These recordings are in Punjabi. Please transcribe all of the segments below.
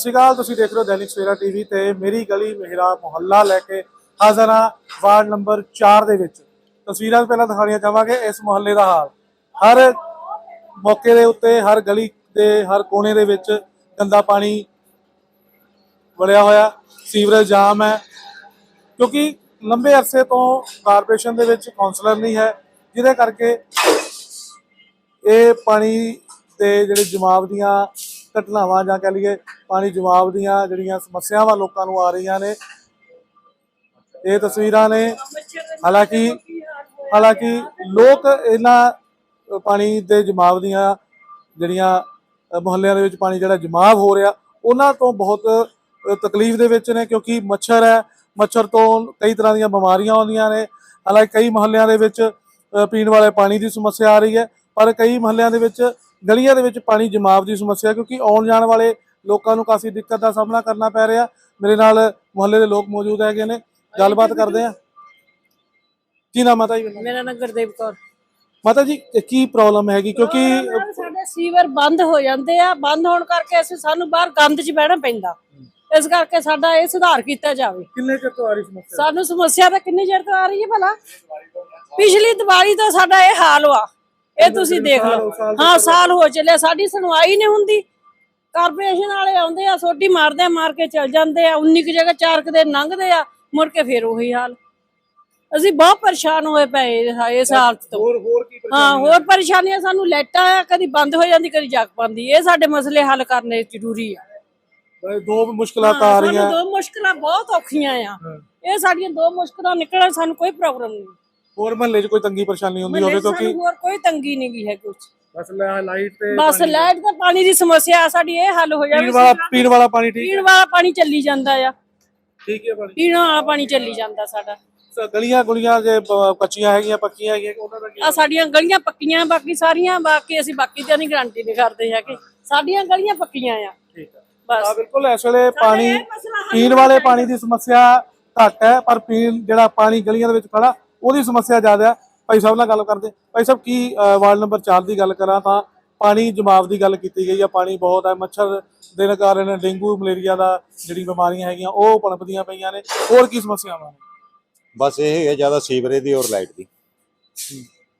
ਸ਼੍ਰੀ ਅਕਾਲ, ਤੁਸੀਂ ਦੇਖ ਰਹੇ ਹੋ ਦੈਨਿਕ ਸਵੇਰਾ ਟੀਵੀ ਤੇ ਮੇਰੀ ਗਲੀ ਮੇਰਾ ਮੁਹੱਲਾ ਲੈ ਕੇ ਹਾਜ਼ਰ ਹਾਂ ਵਾਰਡ ਨੰਬਰ 4 ਦੇ ਵਿੱਚ। ਤਸਵੀਰਾਂ ਪਹਿਲਾਂ ਦਿਖਾਉਣੀਆਂ ਚਾਹਾਂਗੇ, ਇਸ ਮੁਹੱਲੇ ਦਾ ਹਾਲ। ਹਰ ਮੌਕੇ ਦੇ ਉੱਤੇ, ਹਰ ਗਲੀ ਦੇ, ਹਰ ਕੋਨੇ ਦੇ ਵਿੱਚ ਗੰਦਾ ਪਾਣੀ ਵੜਿਆ ਹੋਇਆ, ਸੀਵਰੇਜ ਜਾਮ ਹੈ। ਕਿਉਂਕਿ ਲੰਬੇ ਅਰਸੇ ਤੋਂ ਕਾਰਪੋਰੇਸ਼ਨ ਦੇ ਵਿੱਚ ਕਾਉਂਸਲਰ ਨਹੀਂ ਹੈ, ਜਿਹਦੇ ਕਰਕੇ ਇਹ ਪਾਣੀ ਦੇ ਜਿਹੜੇ ਜਮਾਵ ਦੀਆਂ ਘਟਨਾਵਾਂ ਜਾਂ ਕਹ ਲਈਏ ਪਾਣੀ ਜਮਾਵ ਦੀਆਂ ਜਿਹੜੀਆਂ ਸਮੱਸਿਆਵਾਂ ਲੋਕਾਂ ਨੂੰ ਆ ਰਹੀਆਂ ਨੇ, ਇਹ ਤਸਵੀਰਾਂ ਨੇ। ਹਾਲਾਂਕਿ ਹਾਲਾਂਕਿ ਲੋਕ ਇਹਨਾਂ ਪਾਣੀ ਦੇ ਜਮਾਵ ਦੀਆਂ ਜਿਹੜੀਆਂ ਮੁਹੱਲਿਆਂ ਦੇ ਵਿੱਚ ਪਾਣੀ ਜਿਹੜਾ ਜਮਾਵ ਹੋ ਰਿਹਾ, ਉਹਨਾਂ ਤੋਂ ਬਹੁਤ ਤਕਲੀਫ ਦੇ ਵਿੱਚ ਨੇ ਕਿਉਂਕਿ ਮੱਛਰ ਹੈ, ਮੱਛਰ ਤੋਂ ਕਈ ਤਰ੍ਹਾਂ ਦੀਆਂ ਬਿਮਾਰੀਆਂ ਆਉਂਦੀਆਂ ਨੇ। ਹਾਲਾਂਕਿ ਕਈ ਮੁਹੱਲਿਆਂ ਦੇ ਵਿੱਚ ਪੀਣ ਵਾਲੇ ਪਾਣੀ ਦੀ ਸਮੱਸਿਆ ਆ ਰਹੀ ਹੈ, ਪਰ ਕਈ ਮੁਹੱਲਿਆਂ ਦੇ ਵਿੱਚ ਗਲੀਆਂ ਦੇ ਵਿੱਚ ਪਾਣੀ ਜਮਾਵ ਦੀ ਸਮੱਸਿਆ ਕਿਉਂਕਿ ਆਉਣ ਜਾਣ ਵਾਲੇ ਲੋਕਾਂ ਨੂੰ ਕਾਫੀ ਦਿੱਕਤ ਦਾ ਸਾਹਮਣਾ ਕਰਨਾ ਪੈ ਰਿਹਾ। ਮੇਰੇ ਨਾਲ ਮੁਹੱਲੇ ਦੇ ਲੋਕ ਮੌਜੂਦ ਹੈਗੇ ਨੇ। ਗੱਲਬਾਤ ਕਰਦੇ ਆ ਕੀ ਨਾਮ ਮਾਤਾ ਜੀ? ਮੇਰਾ ਨਾਮ ਗੁਰਦੇਵ ਕੌਰ। ਮਾਤਾ ਜੀ ਕੀ ਪ੍ਰੋਬਲਮ ਹੈਗੀ? ਕਿਉਂਕਿ ਸਾਡੇ ਸੀਵਰ ਬੰਦ ਹੋ ਜਾਂਦੇ ਆ। ਬੰਦ ਹੋਣ ਕਰਕੇ ਅਸੀਂ ਸਾਨੂੰ ਬਾਹਰ ਗੰਦ 'ਚ ਬਹਿਣਾ ਪੈਂਦਾ। ਇਸ ਕਰਕੇ ਸਾਡਾ ਇਹ ਸੁਧਾਰ ਕੀਤਾ ਜਾਵੇ। ਕਿੰਨੇ ਚਿਰ ਤੋਂ ਆ ਰਹੀ ਸਮੱਸਿਆ? ਸਾਨੂੰ ਸਮੱਸਿਆ ਤਾਂ ਕਿੰਨੀ ਚਿਰ ਤੋਂ ਆ ਰਹੀ ਹੈ ਭਲਾ? ਪਿਛਲੀ ਦੀਵਾਲੀ ਤੋਂ ਸਾਡਾ ਇਹ ਹਾਲ ਵਾ। ਇਹ ਤੁਸੀਂ ਦੇਖ ਲਓ। ਹਾਂ ਸਾਲ ਹੋ ਚੱਲਿਆ ਸਾਡੀ ਸੁਣਵਾਈ ਨਹੀਂ ਹੁੰਦੀ। ਕਾਰਪੋਰੇਸ਼ਨ ਵਾਲੇ ਆਉਂਦੇ ਆ ਸੋਟੀ ਮਾਰਦੇ ਆ ਮਾਰ ਕੇ ਚਲ ਜਾਂਦੇ ਆ 19 ਕੁ ਜਗ੍ਹਾ ਚਾਰ ਕੁ ਦਿਨ ਲੰਘਦੇ ਆ ਮੁੜ ਕੇ ਫੇਰ ਉਹੀ ਹਾਲ। ਅਸੀਂ ਬਹੁਤ ਪਰੇਸ਼ਾਨ ਹੋਏ ਪਏ ਇਸ- ਹਾਲਤ ਤੋਂ। ਹੋਰ ਹੋਰ ਕੀ ਹਾਂ ਹੋਰ ਪਰੇਸ਼ਾਨੀਆਂ ਸਾਨੂੰ ਲਾਈਟਾਂ ਆ ਕਦੀ ਬੰਦ ਹੋ ਜਾਂਦੀ ਕਦੀ ਜਗ ਪਾਉਂਦੀ ਇਹ ਸਾਡੇ ਮਸਲੇ ਹੱਲ ਕਰਨੇ ਜ਼ਰੂਰੀ ਆ। ਦੋ ਮੁਸ਼ਕਲਾਂ ਤਾਂ ਆ ਰਹੀਆਂ। ਦੋ ਮੁਸ਼ਕਲਾਂ ਬਹੁਤ ਔਖੀਆਂ ਆ। ਇਹ ਸਾਡੀਆਂ ਦੋ ਮੁਸ਼ਕਲਾਂ ਨਿਕਲਣ ਸਾਨੂੰ ਕੋਈ ਪ੍ਰੋਬਲਮ ਨਹੀਂ। ਹੋਰ ਮਹੱਲੇ 'ਚ ਕੋਈ ਤੰਗੀ ਪਰੇਸ਼ਾਨੀ ਹੁੰਦੀ ਹੋਵੇ ਕਿਉਂਕਿ ਹੋਰ ਕੋਈ ਤੰਗੀ ਨਹੀਂ ਗਈ ਹੈ ਕੁਝ ਬਸ ਲਾਈਟ ਤੇ ਬਸ ਲਾਈਟ ਤੇ ਪਾਣੀ ਦੀ ਸਮੱਸਿਆ ਆ, ਸਾਡੀ ਇਹ ਹੱਲ ਹੋ ਜਾਵੇ ਪੀਣ ਵਾਲਾ ਪੀਣ ਵਾਲਾ ਪਾਣੀ ਠੀਕ ਪੀਣ ਵਾਲਾ ਪਾਣੀ ਚੱਲੀ ਜਾਂਦਾ ਆ। ਠੀਕ ਹੈ ਪਾਣੀ। ਪੀਣ ਵਾਲਾ ਪਾਣੀ ਚੱਲੀ ਜਾਂਦਾ ਸਾਡਾ। ਗਲੀਆਂ ਗੁਲੀਆਂ ਜੇ ਕੱਚੀਆਂ ਹੈਗੀਆਂ ਪੱਕੀਆਂ ਹੈਗੀਆਂ ਉਹਨਾਂ ਦਾ ਕੀ ਆ ਸਾਡੀਆਂ ਗਲੀਆਂ ਪੱਕੀਆਂ ਬਾਕੀ ਸਾਰੀਆਂ ਬਾਕੀ ਅਸੀਂ ਬਾਕੀ ਤੇ ਨਹੀਂ ਗਾਰੰਟੀ ਨਹੀਂ ਕਰਦੇ ਹੈਗੇ। ਸਾਡੀਆਂ ਗਲੀਆਂ ਪੱਕੀਆਂ ਆ। ਠੀਕ ਹੈ। ਬਸ। ਆ ਬਿਲਕੁਲ ਇਸ ਵੇਲੇ ਪਾਣੀ ਪੀਣ ਵਾਲੇ ਪਾਣੀ ਦੀ ਸਮੱਸਿਆ ਘੱਟ ਹੈ ਪਰ ਪੀਣ ਜਿਹੜਾ ਪਾਣੀ ਗਲੀਆਂ ਦੇ ਵਿੱਚ ਖੜਾ ਉਹਦੀ ਸਮੱਸਿਆ ਜ਼ਿਆਦਾ ਹੈ। ਭਾਈ ਸਾਹਿਬ ਨਾਲ ਗੱਲ ਕਰਦੇ ਭਾਈ ਸਾਹਿਬ ਕੀ ਵਾਰਡ ਨੰਬਰ 4 ਦੀ ਗੱਲ ਕਰਾਂ ਤਾਂ ਪਾਣੀ ਜਮਾਵ ਦੀ ਗੱਲ ਕੀਤੀ ਗਈ ਹੈ ਪਾਣੀ ਬਹੁਤ ਹੈ। ਮੱਛਰ ਦੇ ਕਾਰਨ ਡੇਂਗੂ ਮਲੇਰੀਆ ਦਾ ਜਿਹੜੀ ਬਿਮਾਰੀਆਂ ਹੈਗੀਆਂ ਉਹ ਪਣਪਦੀਆਂ ਪਈਆਂ ਨੇ। ਹੋਰ ਕੀ ਸਮੱਸਿਆਵਾਂ ਨੇ? ਬਸ ਇਹ ਹੈ ਜ਼ਿਆਦਾ ਸੀਵਰੇਜ ਦੀ ਔਰ ਲਾਈਟ ਦੀ।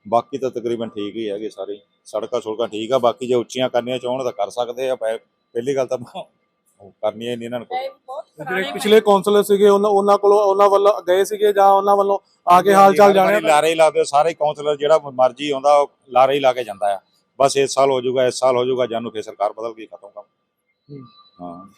ਬਾਕੀ ਤਾਂ ਤਕਰੀਬਨ ਠੀਕ ਹੀ ਹੈਗੇ ਸਾਰੇ। ਸੜਕਾਂ ਸੁੜਕਾਂ ਠੀਕ ਆ। ਬਾਕੀ ਜੇ ਉੱਚੀਆਂ ਕਰਨੀਆਂ ਚਾਹਣ ਤਾਂ ਕਰ ਸਕਦੇ ਆ। ਪਹਿ- ਪਹਿਲੀ ਗੱਲ ਤਾਂ ਉਹ ਕਰਨੀਆਂ ਹੀ ਨਹੀਂ ਇਹਨਾਂ ਬਹੁਤ ਜਿਹੜੇ ਪਿਛਲੇ ਕਾਉਂਸਲਰ ਸੀਗੇ ਉਹਨਾਂ ਉਹਨਾਂ ਕੋਲੋਂ ਉਹਨਾਂ ਵੱਲੋਂ ਗਏ ਸੀਗੇ ਜਾਂ ਉਹਨਾਂ ਵੱਲੋਂ ਆ ਕੇ ਹਾਲ ਚਾਲ ਜਾਣਿਆ? ਲਾਰੇ ਹੀ ਲਾਦੇ ਸਾਰੇ ਕਾਉਂਸਲਰ ਜਿਹੜਾ ਮਰਜ਼ੀ ਆਉਂਦਾ ਉਹ ਲਾਰੇ ਹੀ ਲਾ ਕੇ ਜਾਂਦਾ ਆ। ਬਸ ਇਸ ਸਾਲ ਹੋ ਜਾਊਗਾ ਇਸ ਸਾਲ ਹੋ ਜਾਊਗਾ ਜਾਨੂੰ ਫੇਰ ਸਰਕਾਰ ਬਦਲ ਗਈ ਖਤਮ ਕੰਮ। ਹੂੰ।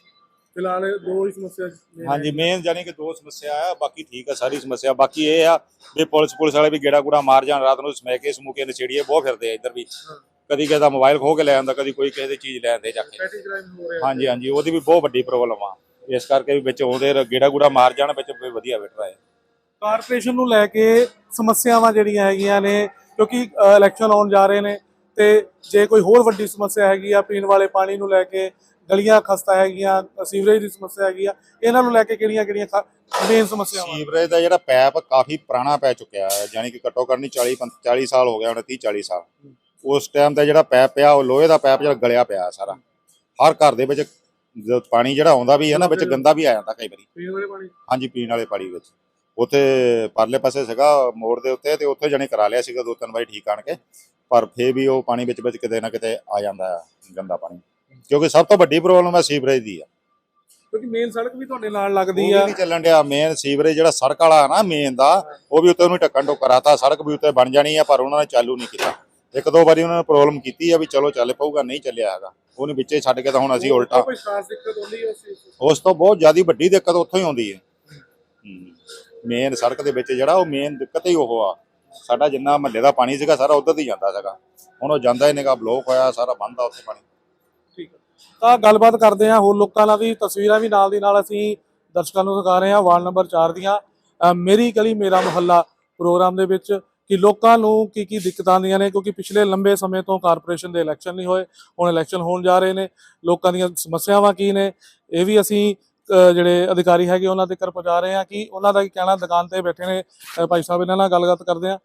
ਫਿਲਹਾਲ ਇਹ ਦੋ ਹੀ ਸਮੱਸਿਆ ਹਾਂਜੀ ਮੇਨ ਜਾਨੀ ਕਿ ਦੋ ਸਮੱਸਿਆ ਆ ਬਾਕੀ ਠੀਕ ਆ ਸਾਰੀ ਸਮੱਸਿਆ। ਬਾਕੀ ਇਹ ਆ ਵੀ ਪੁਲਿਸ ਪੁਲਿਸ ਵਾਲੇ ਵੀ ਗੇੜਾ ਗੂੜਾ ਮਾਰ ਜਾਣ ਰਾਤ ਨੂੰ ਸਮੈਕੇ ਸਮੂਕੇ ਨਛੇੜੀਏ ਬਹੁਤ ਫਿਰਦੇ ਆ ਇੱਧਰ ਵੀ। ਕਦੀ ਕਿਸੇ ਦਾ ਮੋਬਾਈਲ ਖੋ ਕੇ ਲੈ ਆਂਦਾ ਕਦੀ ਕੋਈ ਕਿਸੇ ਦੀ ਚੀਜ਼ ਲੈ ਆਂਦੇ ਜਾ ਕੇ। ਹਾਂਜੀ ਹਾਂਜੀ ਉਹਦੀ ਵੀ ਬਹੁਤ ਵੱਡੀ ਪ੍ਰੋਬਲਮ ਆ। ਇਸ ਕਰਕੇ ਵੀ ਵਿੱਚ ਆਉਂਦੇ ਰ- ਗੇੜਾ ਗੂੜਾ ਮਾਰ ਜਾਣ ਵਿੱਚ ਵੀ ਵਧੀਆ ਬੈਠ ਹੈ ਕਾਰਪੋਰੇਸ਼ਨ ਨੂੰ ਲੈ ਕੇ ਸਮੱਸਿਆਵਾਂ ਜਿਹੜੀਆਂ ਹੈਗੀਆਂ ਨੇ ਕਿਉਂਕਿ ਇਲੈਕਸ਼ਨ ਆਉਣ ਜਾ ਰਹੇ ਨੇ ਤੇ ਜੇ ਕੋਈ ਹੋਰ ਵੱਡੀ ਸਮੱਸਿਆ ਹੈਗੀ ਆ ਪੀਣ ਵਾਲੇ ਪਾਣੀ ਨੂੰ ਲੈ ਕੇ ਗਲੀਆਂ ਖਸਤਾ ਹੈਗੀਆਂ ਸੀਵਰੇਜ ਦੀ ਸਮੱਸਿਆ ਹੈਗੀ ਆ ਇਹਨਾਂ ਨੂੰ ਲੈ ਕੇ ਕਿਹੜੀਆਂ ਕਿਹੜੀਆਂ ਮੇਨ ਸਮੱਸਿਆਵਾਂ ਸੀਵਰੇਜ ਦਾ ਜਿਹੜਾ ਪੈਪ ਕਾਫੀ ਪੁਰਾਣਾ ਪੈ ਚੁੱਕਿਆ ਹੈ ਯਾਨੀ ਕਿ ਘੱਟੋ ਘੱਟ ਨਹੀਂ 40 ਪੰ- 40 ਸਾਲ ਹੋ ਗਿਆ ਹੁਣ 30 40 ਸਾਲ। ਉਸ ਟਾਈਮ ਦਾ ਜਿਹੜਾ ਪੈਪ ਪਿਆ ਉਹ ਲੋਹੇ ਦਾ ਪੈਪ ਜਿਹੜਾ ਗਲਿਆ ਪਿਆ ਸਾਰਾ। ਹਰ ਘਰ ਦੇ ਵਿੱਚ ਜਦੋਂ ਪਾਣੀ ਜਿਹੜਾ ਆਉਂਦਾ ਵੀ ਹੈ ਨਾ ਵਿੱਚ ਗੰਦਾ ਵੀ ਆ ਜਾਂਦਾ ਕਈ ਵਾਰੀ। ਪੀਣ ਵਾਲੇ ਪਾਣੀ? ਹਾਂਜੀ ਪੀਣ ਵਾਲੇ ਪਾਣੀ ਵਿੱਚ। ਉੱਥੇ ਪਰਲੇ ਪਾਸੇ ਸੀਗਾ ਮੋੜ ਦੇ ਉੱਤੇ ਤੇ ਉੱਥੇ ਜਾਣੀ ਕਰਾ ਲਿਆ ਸੀਗਾ ਦੋ ਤਿੰਨ ਵਾਰੀ ਠੀਕ ਆਣ ਕੇ। ਪਰ ਫੇਰ ਵੀ ਉਹ ਪਾਣੀ ਵਿੱਚ ਵਿੱਚ ਕਿਤੇ ਨਾ ਕਿਤੇ ਆ ਜਾਂਦਾ ਹੈ ਗੰਦਾ ਪਾਣੀ। ਕਿਉਂਕਿ ਸਭ ਤੋਂ ਵੱਡੀ ਪ੍ਰੋਬਲਮ ਹੈ ਸੀਵਰੇਜ ਦੀ ਆ। ਕਿਉਂਕਿ ਮੇਨ ਸੜਕ ਵੀ ਤੁਹਾਡੇ ਨਾਲ ਉਹ ਲੱਗਦੀ ਵੀ ਆ ਨਹੀਂ ਚੱਲਣ ਡਿਆ। ਮੇਨ ਸੀਵਰੇਜ ਜਿਹੜਾ ਸੜਕ ਵਾਲਾ ਨਾ ਮੇਨ ਦਾ ਉਹ ਵੀ ਉੱਤੇ ਉਹਨੂੰ ਢੱਕਣ ਟੋ ਕਰਾਤਾ। ਸੜਕ ਵੀ ਉੱਤੇ ਬਣ ਜਾਣੀ ਆ ਪਰ ਉਹਨਾਂ ਨੇ ਚਾਲੂ ਨਹੀਂ ਕੀਤਾ। ਇੱਕ ਦੋ ਵਾਰੀ ਉਹਨਾਂ ਨੇ ਪ੍ਰੋਬਲਮ ਕੀਤੀ ਆ ਵੀ ਚਲੋ ਚੱਲ ਪਊਗਾ ਨਹੀਂ ਚੱਲਿਆ ਹੈਗਾ। ਉਹਨੇ ਵਿੱਚੇ ਛੱਡ ਕੇ ਤਾਂ ਹੁਣ ਅਸੀਂ ਉਲਟਾ ਕੋਈ ਖਾਸ ਦਿੱਕਤ ਹੁੰਦੀ ਹੈ ਉਸ ਚੀਜ਼ ਦੀ? ਉਸ ਤੋਂ ਬਹੁਤ ਜ਼ਿਆਦਾ ਵੱਡੀ ਦਿੱਕਤ ਉੱਥੋਂ ਹੀ ਆਉਂਦੀ ਹੈ। ਮੇਨ ਸੜਕ ਦੇ ਵਿੱਚ ਜਿਹੜਾ ਉਹ ਮੇਨ ਦਿੱਕਤ ਹੀ ਉਹ ਆ। ਸਾਡਾ ਜਿੰਨਾ ਮਹੱਲੇ ਦਾ ਪਾਣੀ ਸੀਗਾ ਸਾਰਾ ਉਧਰ ਦੀ ਜਾਂਦਾ ਸੀਗਾ। ਹੁਣ ਉਹ ਜਾਂਦਾ ਹੀ ਨਹੀਂਗਾ ਬਲੋਕ ਹੋਇਆ ਸਾਰਾ ਬੰਦ ਆ ਉੱਥੇ ਪਾਣੀ। ਠੀਕ ਹੈ ਤਾਂ ਗੱਲਬਾਤ ਕਰਦੇ ਹਾਂ ਹੋਰ ਲੋਕਾਂ ਨਾਲ ਵੀ ਤਸਵੀਰਾਂ ਵੀ ਨਾਲ ਦੀ ਨਾਲ ਅਸੀਂ ਦਰਸ਼ਕਾਂ ਨੂੰ ਦਿਖਾ ਰਹੇ ਹਾਂ। ਵਾਰਡ ਨੰਬਰ 4 ਦੀਆਂ। ਅਹ ਮੇਰੀ ਗਲੀ ਮੇਰਾ ਮੁਹੱਲਾ ਪ੍ਰੋਗਰਾਮ ਦੇ ਵਿੱਚ ਕਿ ਲੋਕਾਂ ਨੂੰ ਕੀ ਕੀ ਦਿੱਕਤਾਂ ਆਉਂਦੀਆਂ ਨੇ ਕਿਉਂਕਿ ਪਿਛਲੇ ਲੰਬੇ ਸਮੇਂ ਤੋਂ ਕਾਰਪੋਰੇਸ਼ਨ ਦੇ ਇਲੈਕਸ਼ਨ ਨਹੀਂ ਹੋਏ ਹੁਣ ਇਲੈਕਸ਼ਨ ਹੋਣ ਜਾ ਰਹੇ ਨੇ। ਲੋਕਾਂ ਦੀਆਂ ਸਮੱਸਿਆਵਾਂ ਕੀ ਨੇ? ਇਹ ਵੀ ਅਸੀਂ ਜਿਹੜੇ ਅਧਿਕਾਰੀ ਹੈਗੇ ਉਹਨਾਂ ਤੱਕ ਪਹੁੰਚਾ ਰਹੇ ਹਾਂ ਕਿ ਉਹਨਾਂ ਦਾ ਕੀ ਕਹਿਣਾ? ਦੁਕਾਨ ਤੇ ਬੈਠੇ ਨੇ ਭਾਈ ਸਾਹਿਬ ਇਹਨਾਂ ਨਾਲ ਗੱਲਬਾਤ ਕਰਦੇ ਹਾਂ।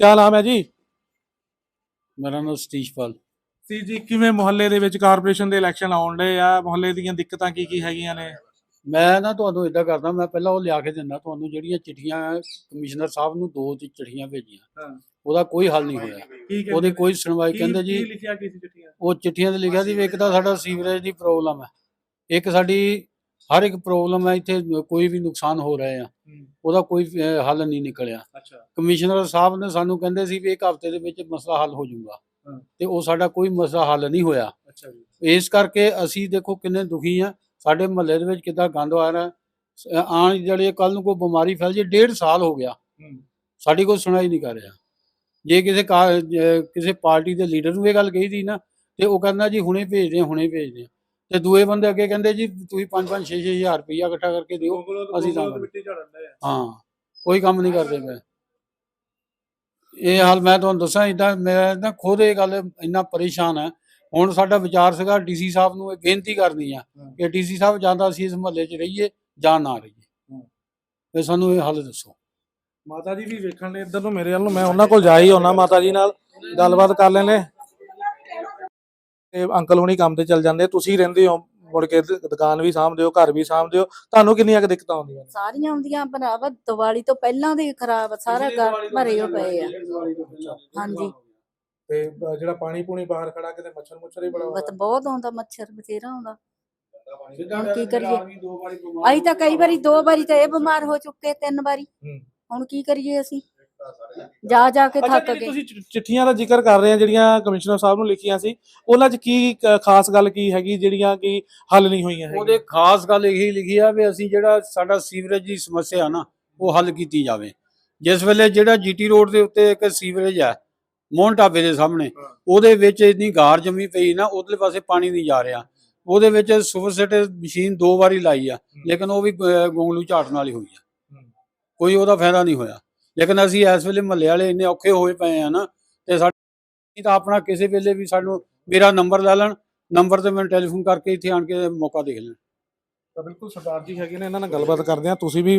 ਕੀ ਨਾਮ ਹੈ ਜੀ? ਮੇਰਾ ਨਾਮ ਸਤੀਸ਼ਪਾਲ ਸੀ ਜੀ ਕਿਵੇਂ ਮੁਹੱਲੇ ਦੇ ਵਿੱਚ ਕਾਰਪੋਰੇਸ਼ਨ ਦੇ ਇਲੈਕਸ਼ਨ ਆਉਣ ਡੇ ਆ? ਮੁਹੱਲੇ ਦੀਆਂ ਦਿੱਕਤਾਂ ਕੀ ਕੀ ਹੈਗੀਆਂ ਨੇ? ਮੈਂ ਨਾ ਤੁਹਾਨੂੰ ਇਦਾਂ ਕਰਦਾ ਮੈਂ ਪਹਿਲਾਂ ਉਹ ਲਿਆ ਕੇ ਦਿੰਦਾ ਤੁਹਾਨੂੰ ਜਿਹੜੀਆਂ ਚਿੱਠੀਆਂ ਕਮਿਸ਼ਨਰ ਸਾਹਿਬ ਨੂੰ ਦੋ ਤੇ ਚਿੱਠੀਆਂ ਭੇਜੀਆਂ। ਹਾਂ। ਉਹਦਾ ਕੋਈ ਹੱਲ ਨਹੀਂ ਹੋਇਆ। ਉਹਦੀ ਕੋਈ ਸੁਣਵਾਈ ਕਹਿੰਦੇ ਜੀ ਲਿਖਿਆ ਕੀ ਸੀ ਚਿੱਠੀਆਂ? ਉਹ ਚਿੱਠੀਆਂ ਤੇ ਲਿਖਿਆ ਸੀ ਵੀ ਇੱਕ ਤਾਂ ਸਾਡਾ ਸੀਵਰੇਜ ਦੀ ਪ੍ਰੋਬਲਮ ਹੈ। ਇੱਕ ਸਾਡੀ ਹਰ ਇੱਕ ਪ੍ਰੋਬਲਮ ਹੈ ਇੱਥੇ ਕੋਈ ਵੀ ਨੁਕਸਾਨ ਹੋ ਰਿਹਾ ਆ। ਉਹਦਾ ਕੋਈ ਹੱਲ ਨਹੀਂ ਨਿਕਲਿਆ। ਕਮਿਸ਼ਨਰ ਸਾਹਿਬ ਨੇ ਸਾਨੂੰ ਕਹਿੰਦੇ ਸੀ ਵੀ ਇੱਕ ਹਫ਼ਤੇ ਦੇ ਵਿੱਚ ਮਸਲਾ ਹੱਲ ਹੋ ਜਾਊਗਾ। ਤੇ ਉਹ ਸਾਡਾ ਕੋਈ ਮਸਲਾ ਹੱਲ ਨਹੀਂ ਹੋਇਆ। ਅੱਛਾ ਜੀ। ਇਸ ਕਰਕੇ ਅਸੀਂ ਦੇਖੋ ਕਿੰਨੇ ਦੁਖੀ ਆ। ਸਾਡੇ ਮਹੱਲੇ ਦੇ ਵਿੱਚ ਕਿੱਦਾਂ ਗੰਦ ਆ ਰਿਹਾ ਆਉਣ ਜਿਹੜੇ ਕੱਲ ਨੂੰ ਕੋਈ ਬਿਮਾਰੀ ਫੈਲ ਜੇ ਡੇਢ ਸਾਲ ਹੋ ਗਿਆ। ਸਾਡੀ ਕੋਈ ਸੁਣਾਈ ਨਹੀਂ ਕਰ ਰਿਹਾ। ਜੇ ਕਿਸੇ ਕਿਸੇ ਪਾਰਟੀ ਦੇ ਲੀਡਰ ਨੂੰ ਇਹ ਗੱਲ ਕਹੀ ਦੀ ਨਾ ਤੇ ਉਹ ਕਹਿੰਦਾ ਜੀ ਹੁਣੇ ਭੇਜਦੇ ਹਾਂ, ਹੁਣੇ ਭੇਜਦੇ ਹਾਂ। ਤੇ ਦੂਏ ਬੰਦੇ ਅੱਗੇ ਕਹਿੰਦੇ ਜੀ ਤੁਸੀਂ 5-5 6-6 ਹਜ਼ਾਰ ਰੁਪਈਆ ਇਕੱਠਾ ਕਰਕੇ ਦਿਓ ਅਸੀਂ ਤਾਂ ਹਾਂ ਕੋਈ ਕੰਮ ਨਹੀਂ ਕਰਦੇ ਪਏ। ਇਹ ਹਾਲ ਮੈਂ ਤੁਹਾਨੂੰ ਦੱਸਾਂ ਇਦਾਂ ਮੈਂ ਨਾ ਖੁਦ ਇਹ ਗੱਲ ਇੰਨਾ ਪਰੇਸ਼ਾਨ ਹੈ ਹੁਣ ਸਾਡਾ ਵਿਚਾਰ ਸੀਗਾ ਡੀਸੀ ਸਾਹਿਬ ਨੂੰ ਇਹ ਬੇਨਤੀ ਕਰਨੀ ਆ। ਕਿ ਡੀਸੀ ਸਾਹਿਬ ਜਾਂਦਾ ਅਸੀਂ ਇਸ ਮਹੱਲੇ 'ਚ ਰਹੀਏ ਜਾਂ ਨਾ ਰਹੀਏ। ਤੇ ਸਾਨੂੰ ਇਹ ਹੱਲ ਦੱਸੋ। ਮਾਤਾ ਜੀ ਵੀ ਵੇਖਣ ਨੇ ਇੱਧਰ ਨੂੰ ਮੇਰੇ ਵੱਲ ਨੂੰ ਮੈਂ ਉਹਨਾਂ ਕੋਲ ਜਾ ਹੀ ਆਉਣਾ ਮਾਤਾ ਜੀ ਨਾਲ। ਗੱਲਬਾਤ ਕਰ ਲੈਣੇ ਤੇ ਅੰਕਲ ਹੁਣੀ ਕੰਮ ਤੇ ਚੱਲ ਜਾਂਦੇ ਤੁਸੀਂ ਰਹਿੰਦੇ ਹੋ ਮੁੜ ਕੇ ਦੁਕਾਨ ਵੀ ਸਾਂਭਦੇ ਹੋ ਘਰ ਵੀ ਸਾਂਭਦੇ ਹੋ। ਤੁਹਾਨੂੰ ਕਿੰਨੀਆਂ ਕੁ ਦਿੱਕਤਾਂ ਆਉਂਦੀਆਂ ਨੇ? ਸਾਰੀਆਂ ਆਉਂਦੀਆਂ ਭਰਾਵਾ ਦੀਵਾਲੀ ਤੋਂ ਪਹਿਲਾਂ ਦੇ ਖਰਾਬ ਸਾਰਾ ਘਰ ਭਰੇ ਹੋ ਪਏ ਆ ਹਾਂਜੀ। ਤੇ ਬ- ਜਿਹੜਾ ਪਾਣੀ ਪੂਣੀ ਬਾਹਰ ਖੜਾ ਕਿਤੇ ਮੱਛਰ ਮੁੱਛਰ ਹੀ ਬੜਾ ਬਤ ਹੁੰਦਾ। ਬਹੁਤ ਆਉਂਦਾ ਮੱਛਰ ਬਥੇਰਾ ਆਉਂਦਾ। ਹੁਣ ਕੀ ਕਰੀਏ? ਆਦਮੀ ਦੋ ਵਾਰੀ ਬਿਮਾਰ ਅਸੀਂ ਤਾਂ ਕਈ ਵਾਰੀ ਦੋ ਵਾਰੀ ਤਾਂ ਇਹ ਬਿਮਾਰ ਹੋ ਚੁੱਕੇ ਤਿੰਨ ਵਾਰੀ। ਹੂੰ। ਹੁਣ ਕੀ ਕਰੀਏ ਅਸੀਂ? ਜਾ ਜਾ ਕੇ ਅੱਛਾ ਥੱਕ ਜਿਹੜੀ ਗਏ। ਤੁਸੀਂ ਚਿ- ਚਿੱਠੀਆਂ ਦਾ ਜ਼ਿਕਰ ਕਰ ਰਹੇ ਆ ਜਿਹੜੀਆਂ ਕਮਿਸ਼ਨਰ ਸਾਹਿਬ ਨੂੰ ਲਿਖੀਆਂ ਸੀ ਉਹਨਾਂ 'ਚ ਕੀ ਕ- ਖਾਸ ਗੱਲ ਕੀ ਹੈਗੀ ਜਿਹੜੀਆਂ ਕਿ ਹੱਲ ਨਹੀਂ ਹੋਈਆਂ ਉਹਦੇ ਹੈਗੀਆਂ ਖਾਸ ਗੱਲ ਇਹੀ ਲਿਖੀ ਆ ਵੀ ਅਸੀਂ ਜਿਹੜਾ ਸਾਡਾ ਸੀਵਰੇਜ ਦੀ ਸਮੱਸਿਆ ਨਾ ਉਹ ਹੱਲ ਕੀਤੀ ਜਾਵੇ। ਜਿਸ ਵੇਲੇ ਜਿਹੜਾ ਜੀਟੀ ਰੋਡ ਦੇ ਉੱਤੇ ਇੱਕ ਸੀਵਰੇਜ ਹੈ ਮੋਹਨ ਢਾਬੇ ਦੇ ਸਾਹਮਣੇ। ਉਹਦੇ ਵਿੱਚ ਇੰਨੀ ਗਾਰ ਜੰਮੀ ਪਈ ਨਾ ਉਧਰਲੇ ਪਾਸੇ ਪਾਣੀ ਨਹੀਂ ਜਾ ਰਿਹਾ। ਉਹਦੇ ਵਿੱਚ ਸੁਪਰਸੈਟ ਮਸ਼ੀਨ ਦੋ ਵਾਰੀ ਲਾਈ ਆ ਲੇਕਿਨ ਉਹ ਵੀ ਗੋਂਗਲੂ ਝਾੜਨ ਵਾਲੀ ਹੋਈ ਆ। ਕੋਈ ਉਹਦਾ ਫਾਇਦਾ ਨਹੀਂ ਹੋਇਆ। ਲੇਕਿਨ ਅਸੀਂ ਇਸ ਵੇਲੇ ਮਹੱਲੇ ਵਾਲੇ ਇੰਨੇ ਔਖੇ ਹੋਏ ਪਏ ਆ ਨਾ ਤੇ ਸਾਡੀ ਤਾਂ ਆਪਣਾ ਕਿਸੇ ਵੇਲੇ ਵੀ ਸਾਨੂੰ ਮੇਰਾ ਨੰਬਰ ਲੈ ਲੈਣ ਨੰਬਰ ਤੇ ਮੈਨੂੰ ਟੈਲੀਫੋਨ ਕਰਕੇ ਇੱਥੇ ਆਣ ਕੇ ਮੌਕਾ ਦੇਖ ਲੈਣ। ਤਾਂ ਬਿਲਕੁਲ ਸਰਦਾਰ ਜੀ ਹੈਗੇ ਨੇ ਇਹਨਾਂ ਨਾਲ ਗੱਲਬਾਤ ਕਰਦੇ ਆ ਤੁਸੀਂ ਵੀ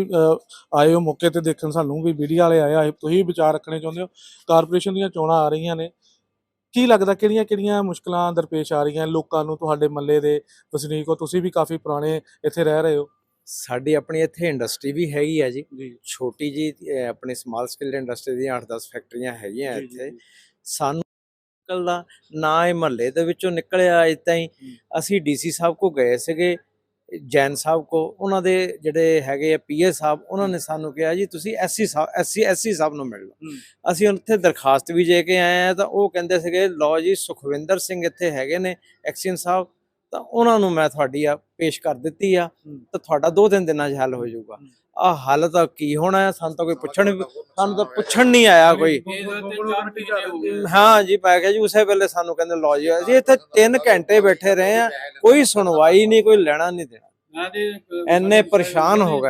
ਆਏ ਹੋ ਮੌਕੇ ਤੇ ਦੇਖਣ ਸਾਨੂੰ ਵੀ ਮੀਡੀਆ ਵਾਲੇ ਆਏ ਆ ਤੁਸੀਂ ਵਿਚਾਰ ਰੱਖਣੇ ਚਾਹੁੰਦੇ ਹੋ। ਕਾਰਪੋਰੇਸ਼ਨ ਦੀਆਂ ਚੋਣਾਂ ਆ ਰਹੀਆਂ ਨੇ। ਕੀ ਲੱਗਦਾ ਕਿਹੜੀਆਂ ਕਿਹੜੀਆਂ ਮੁਸ਼ਕਲਾਂ ਦਰਪੇਸ਼ ਆ ਰਹੀਆਂ? ਲੋਕਾਂ ਨੂੰ ਤੁਹਾਡੇ ਮੱਲੇ ਦੇ ਵਸਨੀਕ ਹੋ ਤੁਸੀਂ ਵੀ ਕਾਫੀ ਪੁਰਾਣੇ ਇੱਥੇ ਰਹਿ ਰਹੇ ਹੋ। ਸਾਡੀ ਆਪਣੀ ਇੱਥੇ ਇੰਡਸਟਰੀ ਵੀ ਹੈਗੀ ਆ ਜੀ। ਛੋਟੀ ਜੀ ਆਪਣੀ ਸਮਾਲ ਸਕੇਲ ਇੰਡਸਟਰੀ ਦੀਆਂ 8-10 ਫੈਕਟਰੀਆਂ ਹੈਗੀਆਂ ਇੱਥੇ। ਸਾਨੂੰ ਨਿਕਲਦਾ ਨਾ ਇਹ ਮਹੱਲੇ ਦੇ ਵਿੱਚੋਂ ਨਿਕਲਿਆ ਇਦਾਂ ਹੀ। ਅਸੀਂ ਡੀਸੀ ਸਾਹਿਬ ਕੋ ਗਏ ਸੀਗੇ। ਜੈਨ ਸਾਹਿਬ ਕੋ ਉਹਨਾਂ ਦੇ ਜਿਹੜੇ ਹੈਗੇ ਆ ਪੀਏ ਸਾਹਿਬ ਉਹਨਾਂ ਨੇ ਸਾਨੂੰ ਕਿਹਾ ਜੀ ਤੁਸੀਂ ਐਸਸੀ ਸਾਹਿਬ ਐਸਸੀ ਐਸਸੀ ਸਾਹਿਬ ਨੂੰ ਮਿਲ ਲਓ। ਅਸੀਂ ਉੱਥੇ ਦਰਖਾਸਤ ਵੀ ਦੇ ਕੇ ਆਏ ਆ ਤਾਂ ਉਹ ਕਹਿੰਦੇ ਸੀਗੇ ਲਓ ਜੀ ਸੁਖਵਿੰਦਰ ਸਿੰਘ ਇੱਥੇ ਹੈਗੇ ਨੇ ਐਕਸੀਅਨ ਸਾਹਿਬ ਤਾਂ ਉਹਨਾਂ ਨੂੰ ਮੈਂ ਤੁਹਾਡੀ ਆ ਪੇਸ਼ ਕਰ ਦਿੱਤੀ ਆ। ਤਾਂ ਤੁਹਾਡਾ ਦੋ ਤਿੰਨ ਦਿਨਾਂ 'ਚ ਹੱਲ ਹੋ ਜਾਊਗਾ। ਆ ਹੱਲ ਤਾਂ ਕੀ ਹੋਣਾ ਹੈ? ਸਾਨੂੰ ਤਾਂ ਕੋਈ ਪੁੱਛਣ ਵੀ- ਸਾਨੂੰ ਤਾਂ ਪੁੱਛਣ ਨਹੀਂ ਆਇਆ ਕੋਈ। ਹਾਂ ਜੀ ਮੈਂ ਕਿਹਾ ਜੀ ਉਸੇ ਵੇਲੇ ਸਾਨੂੰ ਕਹਿੰਦੇ ਲਓ ਜੀ ਅਸੀਂ ਇੱਥੇ 3 ਘੰਟੇ ਬੈਠੇ ਰਹੇ ਆ ਕੋਈ ਸੁਣਵਾਈ ਨਹੀਂ ਕੋਈ ਲੈਣਾ ਨਹੀਂ ਦੇਣਾ। ਇੰਨੇ ਪਰੇਸ਼ਾਨ ਹੋ ਗਏ।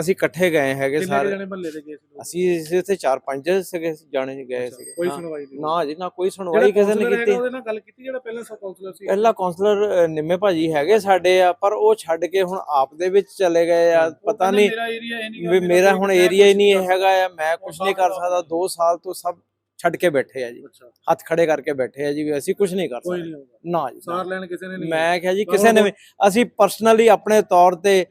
ਅਸੀਂ ਇਕੱਠੇ ਗਏ ਹੈਗੇ ਸਾਰੇ। ਜਣੇ ਮਹੱਲੇ ਦੇ ਗਏ ਸੀ ਲੋਕ? ਅਸੀਂ ਇਸ- ਇੱਥੇ 4-5 ਸੀਗੇ ਜਾਣੇ ਗਏ ਕੋਈ। ਸੁਣਵਾਈ ਨਹੀਂ ਨਾ ਜੀ ਨਾ ਕੋਈ ਸੁਣਵਾਈ ਕਿਸੇ ਨੇ ਕੀਤੀ। ਉਹਦੇ ਨਾਲ ਗੱਲ ਕੀਤੀ ਜਿਹੜਾ ਪਹਿਲਾਂ ਸਭ ਕਾਉਂਸਲਰ ਸੀ? ਪਹਿਲਾ ਕਾਉਂਸਲਰ ਨਿੰਮੇ ਭਾਜੀ ਹੈਗੇ ਸਾਡੇ ਆ ਪਰ ਉਹ ਛੱਡ ਕੇ ਹੁਣ ਆਪ ਦੇ ਵਿੱਚ ਚਲੇ ਗਏ ਆ ਪਤਾ ਨਹੀਂ ਵੀ ਮੇਰਾ ਹੁਣ ਏਰੀਆ ਹੀ ਨਹੀਂ ਹੈਗਾ ਆ ਮੈਂ ਕੁਝ ਨਹੀਂ ਕਰ ਸਕਦਾ 2 ਸਾਲ ਤੋਂ ਸਭ ਛੱਡ ਕੇ ਬੈਠੇ ਆ ਜੀ। ਹੱਥ ਖੜੇ ਕਰਕੇ ਬੈਠੇ ਆ ਜੀ ਵੀ ਅਸੀਂ ਕੁਝ ਨਹੀਂ ਕਰ ਸਕਦੇ। ਨਾ ਜੀ। ਸਾਰ ਲੈਣ ਕਿਸੇ ਨੇ ਨਹੀਂ ਮੈਂ ਕਿਹਾ ਜੀ ਕਿਸੇ ਨੇ ਅਸੀਂ ਪਰਸਨਲੀ ਆਪਣੇ ਤੌਰ ਤੇ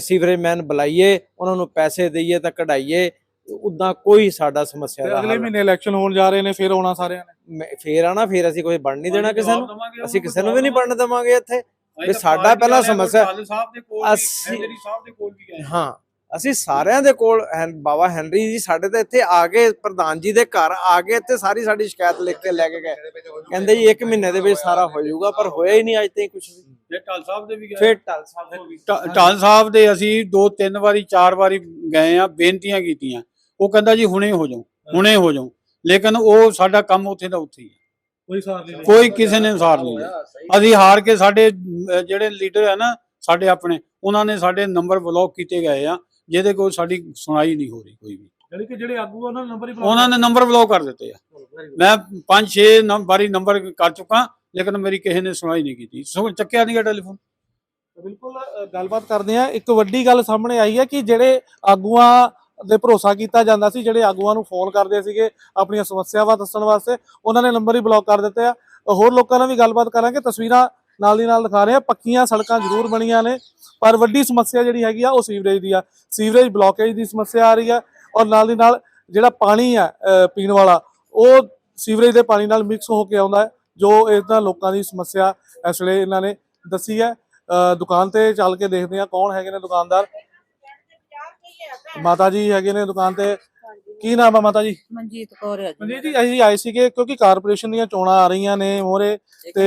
ਸੀਵਰੇਜ ਮੈਨ ਬੁਲਾਈਏ ਉਹਨਾਂ ਨੂੰ ਪੈਸੇ ਦਈਏ ਤਾਂ ਕਢਾਈਏ ਉਦਾਂ ਕੋਈ ਸਾਡਾ ਸਮੱਸਿਆ ਦਾ ਅਗਲੇ ਮਹੀਨੇ ਇਲੈਕਸ਼ਨ ਹੋਣ ਜਾ ਰਹੇ ਨੇ ਫਿਰ ਆਉਣਾ ਸਾਰਿਆਂ ਨੇ। ਫੇਰ ਆਣਾ ਫੇਰ ਅਸੀਂ ਕੋਈ ਬਣ ਨਹੀਂ ਦੇਣਾ ਕਿਸੇ ਨੂੰ। ਅਸੀਂ ਕਿਸੇ ਨੂੰ ਵੀ ਨਹੀਂ ਬਣਨ ਦੇਵਾਂਗੇ ਇੱਥੇ। ਵੀ ਸਾਡਾ ਪਹਿਲਾਂ ਸਮੱਸਿਆ ਅਸੀਂ ਹਾਂ ਅਸੀਂ ਸਾਰਿਆਂ ਦੇ ਕੋਲ ਬਾਬਾ ਹੈਨਰੀ ਜੀ ਸਾਡੇ ਤੇ ਇੱਥੇ ਆ ਕੇ ਪ੍ਰਧਾਨ ਜੀ ਦੇ ਘਰ ਆ ਕੇ ਇੱਥੇ ਸਾਰੀ ਸਾਡੀ ਸ਼ਿਕਾਇਤ ਲਿਖ ਕੇ ਲੈ ਕੇ ਗਏ। ਕਹਿੰਦੇ ਜੀ 1 ਮਹੀਨੇ ਦੇ ਵਿੱਚ ਸਾਰਾ ਹੋ ਜਾਊਗਾ ਪਰ ਹੋਇਆ ਹੀ ਨਹੀਂ ਅੱਜ ਤਾਈਂ ਕੁਝ ਵੀ ਫਿਰ ਟਲ ਸਾਹਿਬ ਦੇ ਵੀ ਢ- ਢਾਲ ਸਾਹਿਬ ਦੇ ਅਸੀਂ ਦੋ ਤਿੰਨ ਵਾਰੀ ਚਾਰ ਵਾਰੀ ਗਏ ਆ ਬੇਨਤੀਆਂ ਕੀਤੀਆਂ। ਉਹ ਕਹਿੰਦਾ ਜੀ ਹੁਣੇ ਹੋ ਜਾਓ ਹੁਣੇ ਹੋ ਜਾਓ। ਲੇਕਿਨ ਉਹ ਸਾਡਾ ਕੰਮ ਉੱਥੇ ਦਾ ਉੱਥੇ ਹੀ ਹੈ ਕੋਈ ਸਾਰ ਨਹੀਂ ਕੋਈ ਕਿਸੇ ਨੇ ਅਨਸਾਰ ਨਹੀਂ ਲਿਆ। ਅਸੀਂ ਹਾਰ ਕੇ ਸਾਡੇ ਅਮ, ਜਿਹੜੇ ਲੀਡਰ ਹੈ ਨਾ ਸਾਡੇ ਆਪਣੇ ਉਹਨਾਂ ਨੇ ਸਾਡੇ ਨੰਬਰ ਬਲੌਕ ਕੀਤੇ ਗਏ ਆ ਜਿਹਦੇ ਕੋਲ ਸਾਡੀ ਸੁਣਾਈ ਨਹੀਂ ਹੋ ਰਹੀ ਕੋਈ ਵੀ। ਯਾਨੀ ਕਿ ਜਿਹੜੇ ਆਗੂ ਆ ਉਹਨਾਂ ਦਾ ਨੰਬਰ ਹੀ ਉਹਨਾਂ ਨੇ ਨੰਬਰ ਬਲੌਕ ਕਰ ਦਿੱਤੇ ਆ। ਮੈਂ ਪੰਜ ਛੇ ਨੰ- ਵਾਰੀ ਨੰਬਰ ਕਰ ਚੁੱਕਾ। ਲੇਕਿਨ ਮੇਰੀ ਕਿਸੇ ਨੇ ਸੁਣਾਈ ਨਹੀਂ ਕੀਤੀ। ਸਗੋਂ ਚੱਕਿਆ ਨਹੀਂ ਗਿਆ ਟੈਲੀਫੋਨ। ਬਿਲਕੁਲ ਅ, ਗੱਲਬਾਤ ਕਰਦੇ ਆ ਇੱਕ ਵੱਡੀ ਗੱਲ ਸਾਹਮਣੇ ਆਈ ਹੈ ਕਿ ਜਿਹੜੇ ਆਗੂਆਂ ਦੇ ਭਰੋਸਾ ਕੀਤਾ ਜਾਂਦਾ ਸੀ ਜਿਹੜੇ ਆਗੂਆਂ ਨੂੰ ਫੋਨ ਕਰਦੇ ਸੀਗੇ ਆਪਣੀਆਂ ਸਮੱਸਿਆਵਾਂ ਦੱਸਣ ਵਾਸਤੇ ਉਹਨਾਂ ਨੇ ਨੰਬਰ ਹੀ ਬਲੌਕ ਕਰ ਦਿੱਤੇ ਆ। ਹੋਰ ਲੋਕਾਂ ਨਾਲ ਵੀ ਗੱਲਬਾਤ ਕਰਾਂਗੇ ਤਸਵੀਰਾਂ ਨਾਲ ਦੀ ਨਾਲ ਦਿਖਾ ਰਹੇ ਆ ਪੱਕੀਆਂ ਸੜਕਾਂ ਜ਼ਰੂਰ ਬਣੀਆਂ ਨੇ ਪਰ ਵੱਡੀ ਸਮੱਸਿਆ ਜਿਹੜੀ ਹੈਗੀ ਆ ਉਹ ਸੀਵਰੇਜ ਦੀ ਆ। ਸੀਵਰੇਜ ਬਲੌਕੇਜ ਦੀ ਸਮੱਸਿਆ ਆ ਰਹੀ ਆ ਔਰ ਨਾਲ ਦੀ ਨਾਲ ਜਿਹੜਾ ਪਾਣੀ ਆ ਅਹ ਪੀਣ ਵਾਲਾ ਉਹ ਸੀਵਰੇਜ ਦੇ ਪਾਣੀ ਨਾਲ ਮਿਕਸ ਹੋ ਕੇ ਆਉਂਦਾ ਹੈ। ਜੋ ਇਹਨਾਂ ਲੋਕਾਂ ਦੀ ਸਮੱਸਿਆ ਇਸ ਵੇਲੇ ਇਹਨਾਂ ਨੇ ਦੱਸੀ ਹੈ। ਅਹ ਦੁਕਾਨ ਤੇ ਚੱਲ ਕੇ ਦੇਖਦੇ ਆ ਕੌਣ ਹੈਗੇ ਨੇ ਦੁਕਾਨਦਾਰ। ਮਾਤਾ ਜੀ ਹੈਗੇ ਨੇ ਦੁਕਾਨ ਤੇ। ਕੀ ਨਾਮ ਆ ਮਾਤਾ ਜੀ? ਮਨਜੀਤ ਕੌਰ ਹੈ ਮਨਜੀਤ ਜੀ ਅਸੀਂ ਆਏ ਸੀਗੇ ਕਿਉਂਕਿ ਕਾਰਪੋਰੇਸ਼ਨ ਦੀਆਂ ਚੋਣਾਂ ਆ ਰਹੀਆਂ ਨੇ ਮੋਰੇ ਤੇ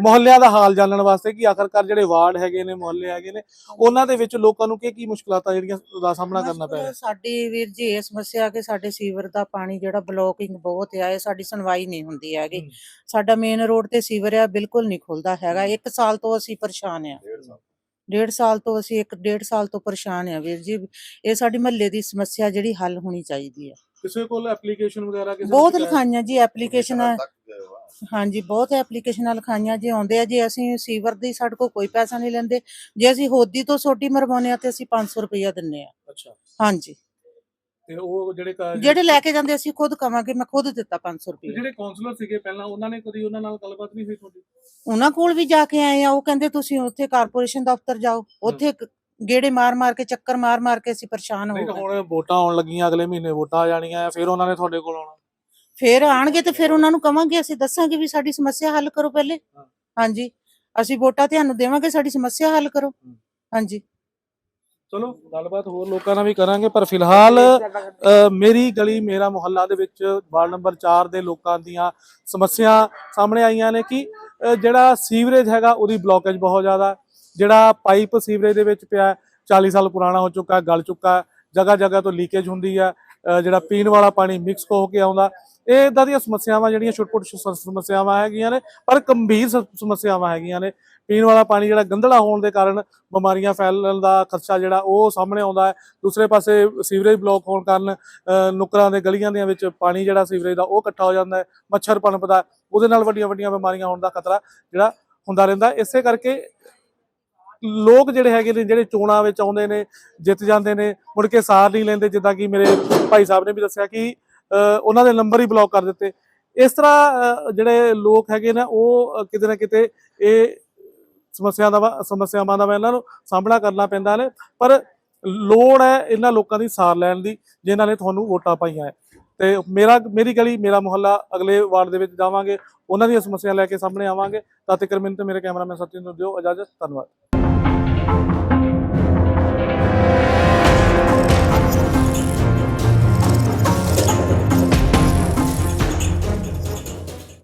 ਮੁਹੱਲਿਆਂ ਦਾ ਹਾਲ ਜਾਣਨ ਵਾਸਤੇ ਕਿ ਆਖਰਕਾਰ ਜਿਹੜੇ ਵਾਰਡ ਹੈਗੇ ਨੇ ਮੁਹੱਲੇ ਹੈਗੇ ਨੇ ਉਹਨਾਂ ਦੇ ਵਿੱਚ ਲੋਕਾਂ ਨੂੰ ਕੀ ਕੀ ਮੁਸ਼ਕਲਾਤਾਂ ਜਿਹੜੀਆਂ ਦਾ ਸਾਹਮਣਾ ਕਰਨਾ ਪੈ ਰਿਹਾ ਸਾਡੀ ਵੀਰ ਜੀ ਇਹ ਸਮੱਸਿਆ ਕਿ ਸਾਡੇ ਸੀਵਰ ਦਾ ਪਾਣੀ ਜਿਹੜਾ ਬਲੋਕਿੰਗ ਬਹੁਤ ਆ ਇਹ ਸਾਡੀ ਸੁਣਵਾਈ ਨਹੀਂ ਹੁੰਦੀ ਹੈਗੀ। ਸਾਡਾ ਮੇਨ ਰੋਡ ਤੇ ਸੀਵਰ ਆ ਬਿਲਕੁਲ ਨਹੀਂ ਖੁੱਲਦਾ ਹੈਗਾ। ਇੱਕ ਸਾਲ ਤੋਂ ਅਸੀਂ ਪਰੇਸ਼ਾਨ ਆ। ਡੇਢ ਸਾਲ ਤੋਂ ਅਸੀਂ ਇੱਕ ਡੇਢ ਸਾਲ ਤੋਂ ਪਰੇਸ਼ਾਨ ਆ ਵੀਰ ਜੀ। ਇਹ ਸਾਡੀ ਮਹੱਲੇ ਦੀ ਸਮੱਸਿਆ ਜਿਹੜੀ ਹੱਲ ਹੋਣੀ ਚਾਹੀਦੀ ਆ। ਕਿਸੇ ਕੋਲ ਐਪਲੀਕੇਸ਼ਨ ਵਗੈਰਾ ਕਿਸੇ ਬਹੁਤ ਲਿਖਾਈਆਂ ਜੀ ਐਪਲੀਕੇਸ਼ਨ ਹਾਂਜੀ ਬਹੁਤ ਐਪਲੀਕੇਸ਼ਨਾਂ ਲਿਖਾਈਆਂ ਜੇ ਆਉਂਦੇ ਆ। ਜੇ ਅਸੀਂ ਸੀਵਰ ਦੀ ਸਾਡੇ ਕੋਲ ਕੋਈ ਪੈਸਾ ਨਹੀਂ ਲੈਂਦੇ। ਜੇ ਅਸੀਂ ਹੋਦੀ ਤੋਂ ਸੋਟੀ ਮਰਵਾਉਂਦੇ ਆ ਤੇ ਅਸੀਂ 500 ਰੁਪਇਆ ਦਿੰਨੇ ਆ। ਅੱਛਾ। ਹਾਂਜੀ। ਤੇ ਉਹ ਜਿਹੜੇ ਕਾ- ਜਿਹੜੇ ਲੈ ਕੇ ਜਾਂਦੇ ਅਸੀਂ ਖੁਦ ਕਵਾਂਗੇ ਮੈਂ ਖੁਦ ਦਿੱਤਾ 500 ਤੇ ਰੁਪਏ ਜਿਹੜੇ ਕਾਉਂਸਲਰ ਸੀਗੇ ਪਹਿਲਾਂ ਉਹਨਾਂ ਨੇ ਕਦੀ ਉਹਨਾਂ ਨਾਲ ਗੱਲਬਾਤ ਨਹੀਂ ਹੋਈ ਤੁਹਾਡੀ? ਉਹਨਾਂ ਕੋਲ ਵੀ ਜਾ ਕੇ ਆਏ ਆ ਉਹ ਕਹਿੰਦੇ ਤੁਸੀਂ ਉੱਥੇ ਕਾਰਪੋਰੇਸ਼ਨ ਦਫ਼ਤਰ ਜਾਓ ਉੱਥੇ ਕ- ਗੇੜੇ ਮਾਰ ਮਾਰ ਕੇ ਚੱਕਰ ਮਾਰ ਮਾਰ ਕੇ ਅਸੀਂ ਪਰੇਸ਼ਾਨ ਹੋ ਨਹੀਂ ਤਾਂ ਗਏ। ਹੁਣ ਵੋਟਾਂ ਆਉਣ ਲੱਗੀਆਂ ਅਗਲੇ ਮਹੀਨੇ ਵੋਟਾਂ ਆ ਜਾਣੀਆਂ ਆ, ਫਿਰ ਉਹਨਾਂ ਨੇ ਤੁਹਾਡੇ ਕੋਲ ਆਉਣਾ। ਫਿਰ ਆਣਗੇ ਤੇ ਫਿਰ ਉਹਨਾਂ ਨੂੰ ਕਵਾਂਗੇ ਅਸੀਂ ਦੱਸਾਂਗੇ ਵੀ ਸਾਡੀ ਸਮੱਸਿਆ ਹੱਲ ਕਰੋ ਪਹਿਲੇ। ਹਾਂ। ਹਾਂਜੀ ਅਸੀਂ ਵੋਟਾਂ ਤੁਹਾਨੂੰ ਦੇਵਾਂਗੇ ਸਾਡੀ ਸਮੱਸਿਆ ਹੱਲ ਕਰੋ। ਹਾਂਜੀ। ਚਲੋ ਗੱਲਬਾਤ ਹੋਰ ਲੋਕਾਂ ਨਾਲ ਵੀ ਕਰਾਂਗੇ ਪਰ ਫਿਲਹਾਲ ਮੇਰੀ ਗਲੀ ਮੇਰਾ ਮੁਹੱਲਾ ਦੇ ਵਿੱਚ ਵਾਰਡ ਨੰਬਰ 4 ਦੇ ਲੋਕਾਂ ਦੀਆਂ ਸਮੱਸਿਆ ਸਾਹਮਣੇ ਆਈਆਂ ਨੇ ਕਿ ਜਿਹੜਾ ਸੀਵਰੇਜ ਹੈਗਾ ਉਹਦੀ ਬਲੌਕੇਜ ਬਹੁਤ ਜ਼ਿਆਦਾ ਜਿਹੜਾ ਪਾਈਪ ਸੀਵਰੇਜ ਦੇ ਵਿੱਚ ਪਿਆ ਹੈ, 40 ਸਾਲ ਪੁਰਾਣਾ ਹੋ ਚੁੱਕਾ ਗਲ ਚੁੱਕਾ ਜਗ੍ਹਾ ਜਗ੍ਹਾ ਤੋਂ ਲੀਕੇਜ ਹੁੰਦੀ ਹੈ ਜਿਹੜਾ ਪੀਣ ਵਾਲਾ ਪਾਣੀ ਮਿਕਸ ਹੋ ਕੇ ਆਉਂਦਾ ਇਹ ਇਦਾਂ ਦੀਆਂ ਸਮੱਸਿਆਵਾਂ ਜਿਹੜੀਆਂ ਛੋਟ-ਛੋਟ ਸਮੱਸਿਆਵਾਂ ਹੈਗੀਆਂ ਨੇ ਪਰ ਗੰਭੀਰ ਸ- ਸਮੱਸਿਆਵਾਂ ਹੈਗੀਆਂ ਨੇ। ਪੀਣ ਵਾਲਾ ਪਾਣੀ ਜਿਹੜਾ ਗੰਧਲਾ ਹੋਣ ਦੇ ਕਾਰਨ ਬਿਮਾਰੀਆਂ ਫੈਲਣ ਦਾ ਖਰਚਾ ਜਿਹੜਾ ਉਹ ਸਾਹਮਣੇ ਆਉਂਦਾ ਹੈ। ਦੂਸਰੇ ਪਾਸੇ ਸੀਵਰੇਜ ਬਲੌਕ ਹੋਣ ਕਾਰਨ ਅ, ਨੁੱਕਰਾਂ ਦੇ ਗਲੀਆਂ ਦੇ ਵਿੱਚ ਪਾਣੀ ਜਿਹੜਾ ਸੀਵਰੇਜ ਦਾ ਉਹ ਇਕੱਠਾ ਹੋ ਜਾਂਦਾ ਹੈ ਮੱਛਰ ਪਨਪਦਾ ਉਹਦੇ ਨਾਲ ਵੱਡੀਆਂ ਵੱਡੀਆਂ ਬਿਮਾਰੀਆਂ ਹੋਣ ਦਾ ਖਤਰਾ ਜਿਹੜਾ ਹੁੰਦਾ ਰਹਿੰਦਾ ਇਸੇ ਕਰਕੇ ਲੋਕ ਜਿਹੜੇ ਹੈਗੇ ਨੇ ਜਿਹੜੇ ਚੋਣਾਂ ਵਿੱਚ ਆਉਂਦੇ ਨੇ ਜਿੱਤ ਜਾਂਦੇ ਨੇ ਮੁੜ ਕੇ ਸਾਰ ਨਹੀਂ ਲੈਂਦੇ। ਜਿੱਦਾਂ ਕਿ ਮੇਰੇ ਭਾਈ ਸਾਹਿਬ ਨੇ ਵੀ ਦੱਸਿਆ ਕਿ ਉਹਨਾਂ ਦੇ ਨੰਬਰ ਹੀ ਬਲੌਕ ਕਰ ਦਿੱਤੇ। ਇਸ ਤਰ੍ਹਾਂ ਜਿਹੜੇ ਲੋਕ ਹੈਗੇ ਨੇ, ਉਹ ਕਿਤੇ ਨਾ ਕਿਤੇ ਇਹ ਸਮੱਸਿਆ ਦਾ ਵਾ- ਸਮੱਸਿਆਵਾਂ ਦਾ ਇਹਨਾਂ ਨੂੰ ਸਾਹਮਣਾ ਕਰਨਾ ਪੈਂਦਾ ਨੇ। ਪਰ ਲੋੜ ਹੈ ਇਹਨਾਂ ਲੋਕਾਂ ਦੀ ਸਾਰ ਲੈਣ ਦੀ, ਜਿਨ੍ਹਾਂ ਨੇ ਤੁਹਾਨੂੰ ਵੋਟਾਂ ਪਾਈਆਂ ਹੈ। ਤੇ ਮੇਰਾ, ਮੇਰੀ ਗਲੀ, ਮੇਰਾ ਮੁਹੱਲਾ, ਅਗਲੇ ਵਾਰਡ ਦੇ ਵਿੱਚ ਜਾਵਾਂਗੇ। ਉਹਨਾਂ ਦੀਆਂ ਸਮੱਸਿਆ ਲੈ ਕੇ ਸਾਹਮਣੇ ਆਵਾਂਗੇ। ਤਾਂ ਤੱਕ ਮੈਨੂੰ ਤੇ ਮੇਰੇ ਕੈਮਰਾਮੈਨ ਸਤਿੰਦਰ ਨੂੰ ਦਿਓ ਇਜਾਜ਼ਤ। ਧੰਨਵਾਦ।